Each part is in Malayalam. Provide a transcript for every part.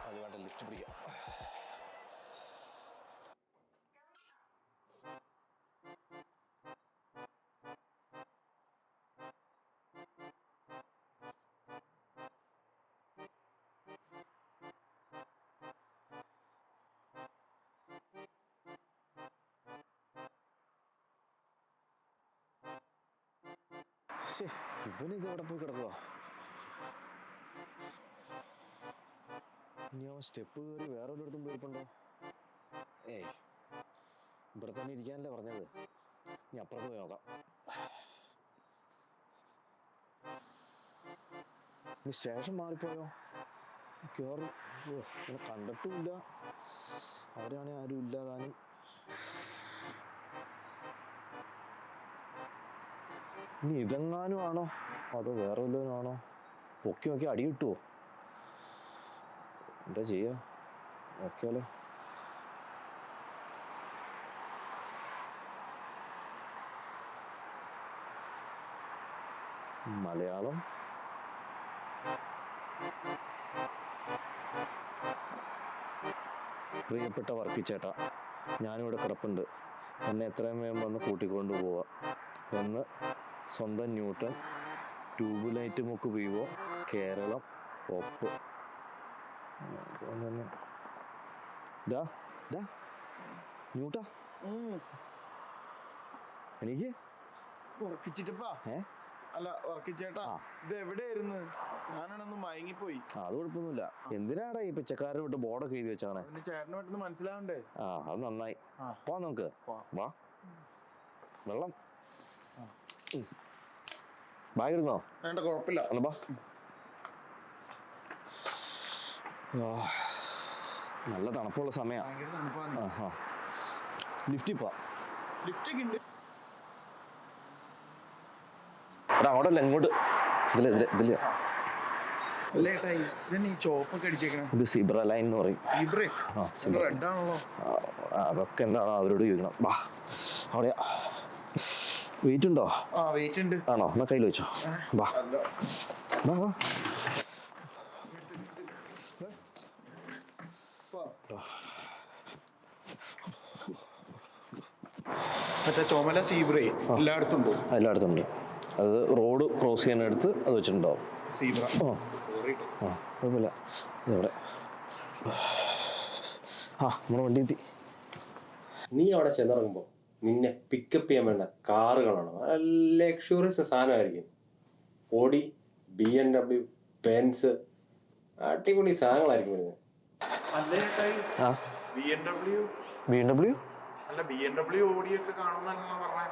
അത് വേണ്ട ലിഫ്റ്റ് പിടിക്കാം ഇവനിത് എവിടെ പോയി കിടക്കുക ഇനി അവൻ സ്റ്റെപ്പ് കയറി വേറെ ഒരിടത്തും പോയിരിപ്പുണ്ടോ? ഏയ് ഇവിടെ തന്നെ ഇരിക്കാനല്ലേ പറഞ്ഞത്. ഇനി അപ്പുറത്ത് പോയി നോക്കാം. ഇനി സ്റ്റേഷൻ മാറിപ്പോയോ? കയറി ഇങ്ങനെ കണ്ടിട്ടുമില്ല അവരാണെങ്കിൽ ആരും ഇല്ലാതാനും. ഇനി ഇതെങ്ങാനും ആണോ? അതോ വേറെ വല്ലവനും ആണോ? പൊക്കി നോക്കി അടി കിട്ടുമോ എന്താ ചെയ്യാ നോക്കിയാലോ മലയാളം പ്രിയപ്പെട്ട വർക്കിച്ചേട്ടാ ഞാനിവിടെ കിടപ്പുണ്ട്. എന്നെ എത്രയും വേഗം വന്ന് കൂട്ടിക്കൊണ്ടു പോവാ. ഒന്ന് സ്വന്തം ന്യൂട്ടൺ ട്യൂബ് ലൈറ്റ് മുക്ക് വിവോ കേരളം ഒപ്പ്. തന്നെ ഡാ ഡാ ന്യൂട്ടാ. എനിക്ക്? ഉറക്കിച്ചിട്ടപ്പാ? ഏ? അല്ല ഉറക്കിച്ചേട്ടാ. ഇത് എവിടെയായിരുന്നു? ഞാനാണൊന്ന് മയങ്ങിപ്പോയി. ആ അത് കുഴപ്പമൊന്നുമില്ല. എന്തിനാടാ ഈ പിച്ചക്കാരെ വിട്ട് ബോർഡൊക്കെ എഴുതി വെച്ചാണ് ചേട്ടനെ പെട്ടെന്ന് മനസ്സിലാവണ്ടേ? ആ അത് നന്നായി. പോ നമുക്ക്. വാ. വെള്ളം. ബാഗ് എടുക്കണോ വേണ്ട കുഴപ്പമില്ല. അല്ല ബാ ആ, നല്ല തണുപ്പുള്ള സമയമാണ് ലിഫ്റ്റിൽ പോവാം ഉണ്ട് അങ്ങോട്ടല്ല ഇങ്ങോട്ട്. ഇതിൽ ഇതിൽ ഇതിൽ. ഇത് സിബ്ര ലൈൻ എന്ന് പറയും. അതൊക്കെ എന്താണോ അവരോട് ചോദിക്കണം. വാ അവിടെ വെയിറ്റ് ഉണ്ടോ ആണോ? എന്നാ കയ്യിൽ വെച്ചോ. വാ അല്ല വാ വാ മറ്റേ ചുമല സീബ്രേ എല്ലായിടത്തും എല്ലായിടത്തും ഉണ്ട്. അത് റോഡ് ക്രോസ് ചെയ്യാനടുത്ത് അത് വെച്ചിട്ടുണ്ടാവും. സീബ്ര. ഓ സോറി ആ കുഴപ്പമില്ല. ഇതെവിടെ. ആ നമ്മുടെ വണ്ടി എത്തി. നീ അവിടെ ചെന്നിറങ്ങുമ്പോൾ നിന്നെ പിക്കപ്പ് ചെയ്യാൻ വേണ്ട കാറുകളാണ്. ലക്ഷൂറിയസ് സാധനമായിരിക്കും. ഓടി ബി എം ഡബ്ല്യു ബെൻസ് അടിപൊളി സാധനങ്ങളായിരിക്കും വരുന്നത്.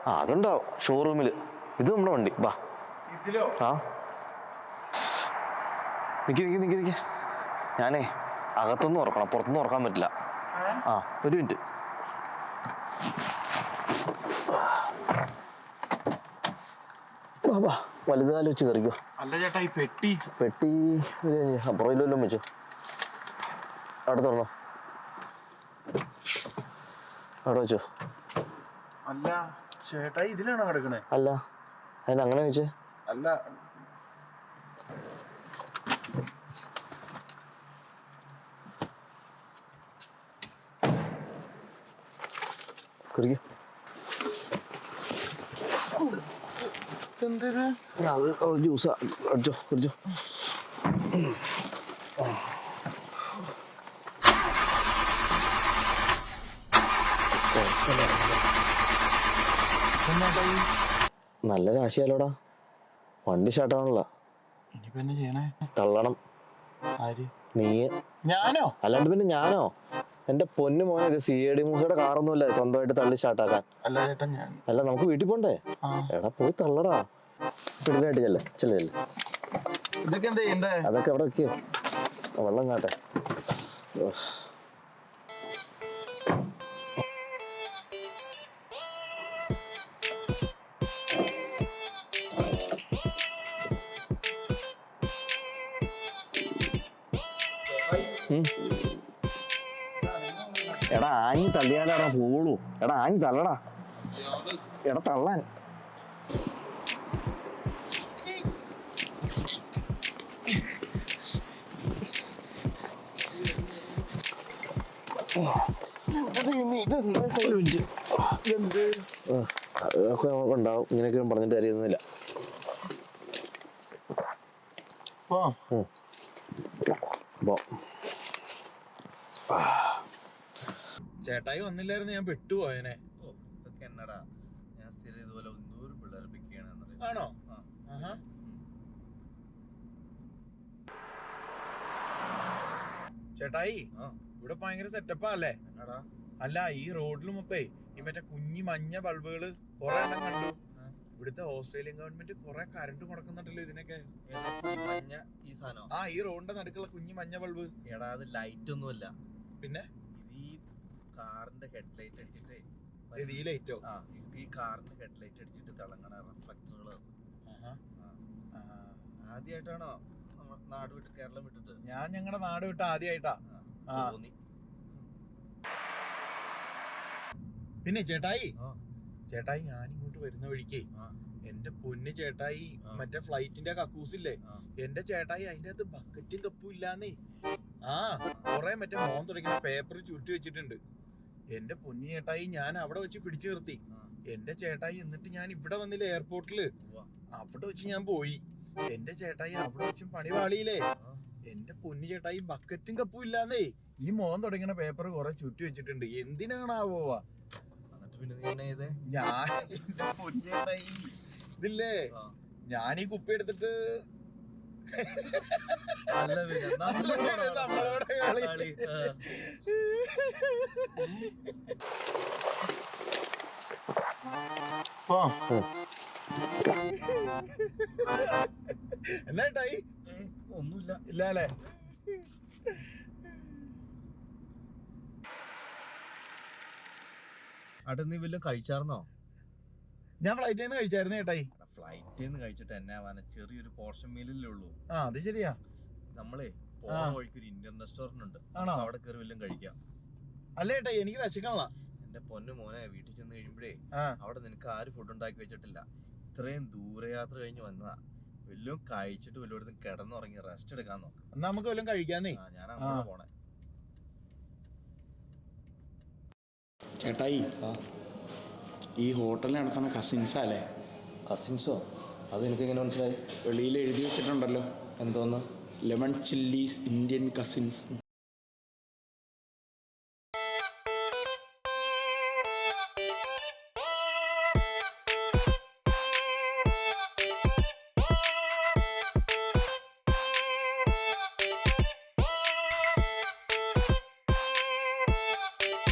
ആ. അതുണ്ടാവും. ഷോറൂമിൽ ഇത് നമ്മുടെ വണ്ടി. വാ. ഇതിലോ? ആ. നിക്ക് നിക്ക് നിക്ക് നിക്ക്. ഞാനേ അകത്തൊന്നും ഉറക്കണം. പുറത്തൊന്നും ഉറക്കാൻ പറ്റില്ല. ആ ഒരു മിനിറ്റ്. വാ വാ. വലുതാലം വെച്ച് കയറിക്കോ. അല്ല ചേട്ടാ ഈ പെട്ടി. പെട്ടി അപ്പുറം ഇല്ലല്ലോ വെച്ചു അവിടെ തുറന്നോ. അവിടെ വെച്ചോ. അല്ല ചേട്ടാ ഇതിലാണോ കിടക്കണേ? അല്ല അതിന് അങ്ങനെ വെച്ച്. അല്ല. എന്തത് അത് ജ്യൂസാ അടിച്ചോ കുടിച്ചോ. നല്ല രാശിയാലോടാ വണ്ടി ഷാട്ടാണല്ലോ തള്ളണം. നീ. ഞാനോ? അല്ലാണ്ട് പിന്നെ ഞാനോ? എന്റെ പൊന്നു മോനെ ഇത് സി എ ഡി മൂസയുടെ കാറൊന്നുമില്ല സ്വന്തമായിട്ട് തള്ളി ഷാട്ടാക്കാൻ അല്ല നമുക്ക് വീട്ടിൽ പോണ്ടേ? എടാ പോയി തള്ളടാ. പിടിലായിട്ട് ചെല്ലേ ചെല്ലേ ചെല്ലേ. ഇതൊക്കെ എന്താ അതൊക്കെ അവിടെ വെള്ളം കാട്ടെ. എടാ ആഞ്ഞി തള്ളിയാലാടാ പോളൂ. എടാ ആഞ്ഞി തള്ളടാ. എടാ തള്ളാൻ. അതൊക്കെ ഉണ്ടാവും. ഇങ്ങനെയൊക്കെ പറഞ്ഞിട്ട് അറിയുന്നില്ല ഓ അപ്പോൾ ചേട്ടായി വന്നില്ലായിരുന്നു ഞാൻ പെട്ടുപോയനെ ഓ ഇതൊക്കെ എന്നടാ? ഞാൻ സ്ഥിരം ഇതുപോലെ ഒന്നൂറ് പിള്ളേരെ പിക്ക് ചെയ്യണമെന്നറിയാം ആണോ? ആഹാ. ചേട്ടായി. ഇവിടെ ഭയങ്കര സെറ്റപ്പാ അല്ലേ എന്നടാ? അല്ല ഈ റോഡിൽ മൊത്തേ ഈ മറ്റേ കുഞ്ഞി മഞ്ഞ ബൾബുകൾ കൊറേ എണ്ണം കണ്ടു. ഇവിടുത്തെ ഓസ്ട്രേലിയൻ ഗവൺമെന്റ് കുറെ കറണ്ട് മുടക്കുന്നുണ്ടല്ലോ ഇതിനൊക്കെ. ഈ മഞ്ഞ ഈ സാധനം? ആ ഈ റോഡിന്റെ നടുക്കുള്ള കുഞ്ഞി മഞ്ഞ ബൾബ്. എടാ അത് ലൈറ്റ് ഒന്നുമല്ല. പിന്നെ? കാറിന്റെ ഹെഡ്ലൈറ്റ് ലൈറ്റ് ഇത് ഈ ലൈറ്റോ ആ ഈ കാറിന്റെ ഹെഡ്ലൈറ്റ് അടിച്ചിട്ട് തിളങ്ങണ റിഫ്ലക്ടറുകൾ ആദ്യമായിട്ടാണോ നാട് വിട്ട് കേരളം വിട്ടിട്ട്? ഞാൻ ഞങ്ങളുടെ നാട് വിട്ട് ആദ്യമായിട്ടാ. തോന്നി. പിന്നെ ചേട്ടായി ചേട്ടായി ഞാൻ ഇങ്ങോട്ട് വരുന്ന വഴിക്ക്. എന്റെ പൊന്ന് ചേട്ടായി. മറ്റേ ഫ്ലൈറ്റിന്റെ കക്കൂസില്ലേ. എന്റെ ചേട്ടായി അതിന്റെ അകത്ത് ബക്കറ്റും കപ്പും ഇല്ലാന്നേ. ആ കൊറേ മറ്റേ മോൻ തുടങ്ങിയ പേപ്പർ ചുറ്റി വെച്ചിട്ടുണ്ട്. എന്റെ പൊന്നു ചേട്ടായി ഞാൻ അവിടെ വെച്ച് പിടിച്ചു നിർത്തി. എന്റെ ചേട്ടായി എന്നിട്ട് ഞാൻ ഇവിടെ വന്നില്ല എയർപോർട്ടിൽ അവിടെ വെച്ച് ഞാൻ പോയി. എന്റെ ചേട്ടായി അവിടെ വെച്ച് പണി പാളിയില്ലേ? എന്റെ പൊന്നു ചേട്ടായി ബക്കറ്റും കപ്പും ഇല്ലാന്നേ. ഈ മോൻ തുടങ്ങിയ പേപ്പർ കുറെ ചുറ്റി വെച്ചിട്ടുണ്ട്. എന്തിനാണാവോ ഞാൻ എന്റെ പൊന്നു ചേട്ടായി. ഇതില്ലേ. ഞാൻ ഈ കുപ്പി എടുത്തിട്ട് അല്ല പിന്നെ നമ്മളോട് കളി. എന്നാ ചേട്ടായി ഒന്നുമില്ല. ഇല്ല അല്ലേ? അടെ നീ വല്ലതും കഴിച്ചാർന്നോ ഞാൻ ഫ്ലൈറ്റിൽ നിന്ന് കഴിച്ചായിരുന്നു ചേട്ടായി ഫ്ലൈറ്റിൽ നിന്ന് കഴിച്ചിട്ട് എന്നെ വേണം ചെറിയൊരു പോർഷൻ മീലല്ലേ ഉള്ളൂ. ആ അത് ശരിയാ. നമ്മളെ പോകുന്ന. വഴിക്ക് ഒരു ഇന്ത്യൻ റെസ്റ്റോറന്റ് ഉണ്ട്. ആണോ? അവിടെ കയറി വല്ലതും കഴിക്കാം. അല്ല ചേട്ടായി എനിക്ക് വിശക്കണല്ല. എന്റെ പൊന്നു മോനെ വീട്ടിൽ ചെന്ന് കഴിയുമ്പോഴേ ആ. അവിടെ നിനക്ക് ആരും ഫുഡ് ഉണ്ടാക്കി വെച്ചിട്ടില്ല. ഇത്രയും ദൂരയാത്ര കഴിഞ്ഞ് വന്നതാ. വല്ലതും കഴിച്ചിട്ട് വല്ലയിടത്തും കിടന്നുറങ്ങി റെസ്റ്റ് എടുക്കാൻ നോക്കാം. എന്നാ നമുക്ക് വല്ലതും കഴിക്കാന്നേ. ആ ഞാൻ അങ്ങോട്ട് പോണേ. ചേട്ടായി ഈ ഹോട്ടലിൽ നടത്തുന്ന കസിൻസാ അല്ലേ കസിൻസോ അത് എനിക്ക് എങ്ങനെ മനസ്സിലായി? വെളിയിൽ എഴുതി വെച്ചിട്ടുണ്ടല്ലോ. എന്തോന്ന്? Lemon chillies Indian cousins